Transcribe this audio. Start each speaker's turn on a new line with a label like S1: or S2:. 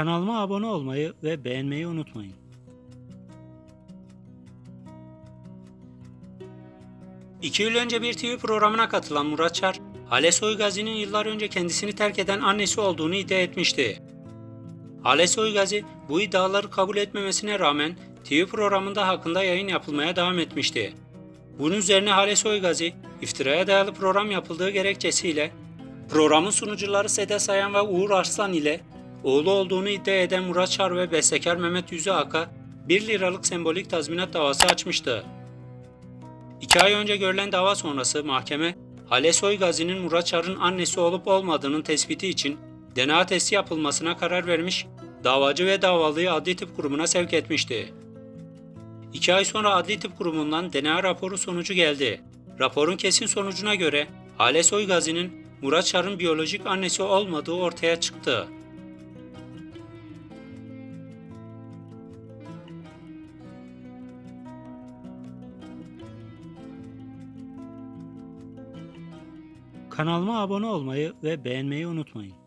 S1: Kanalıma abone olmayı ve beğenmeyi unutmayın. İki yıl önce bir TV programına katılan Murat Çar, Hale Soygazi'nin yıllar önce kendisini terk eden annesi olduğunu iddia etmişti. Hale Soygazi bu iddiaları kabul etmemesine rağmen TV programında hakkında yayın yapılmaya devam etmişti. Bunun üzerine Hale Soygazi, iftiraya dayalı program yapıldığı gerekçesiyle programın sunucuları Seda Sayan ve Uğur Arslan ile oğlu olduğunu iddia eden Murat Çar ve bestekar Mehmet Yüzü Aka 1 liralık sembolik tazminat davası açmıştı. İki ay önce görülen dava sonrası mahkeme, Hale Soygazi'nin Murat Çar'ın annesi olup olmadığının tespiti için DNA testi yapılmasına karar vermiş, davacı ve davalıyı Adli Tıp Kurumu'na sevk etmişti. İki ay sonra Adli Tıp Kurumu'ndan DNA raporu sonucu geldi. Raporun kesin sonucuna göre Hale Soygazi'nin Murat Çar'ın biyolojik annesi olmadığı ortaya çıktı. Kanalıma abone olmayı ve beğenmeyi unutmayın.